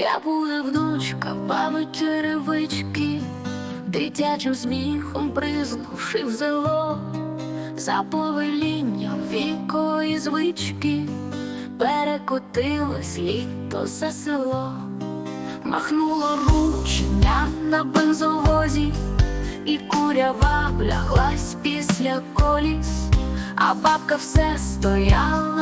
Я була внучка, баби черевички, дитячим сміхом признувши в зело, за повелінням вікої звички, перекотилось літо за село, махнуло ручня на бензовозі, і курява вляглась після коліс, а бабка все стояла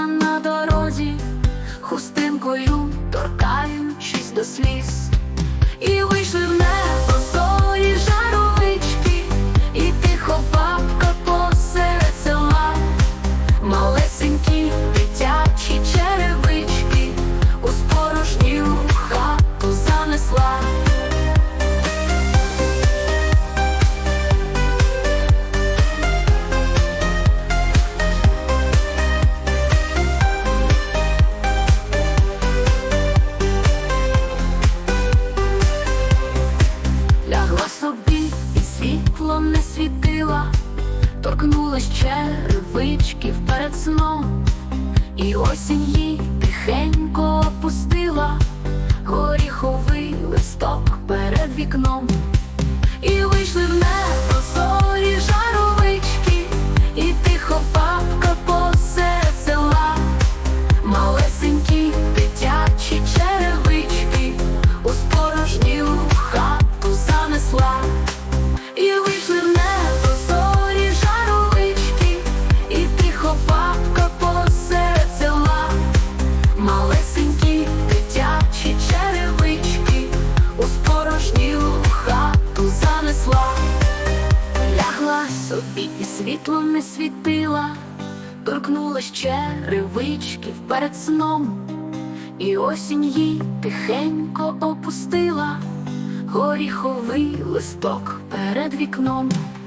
торкнулась червички перед сном, і осінь їй тихенько опустила. Горіховий листок перед вікном, собі і світло не світила, торкнулась черевички перед сном. І осінь їй тихенько опустила горіховий листок перед вікном.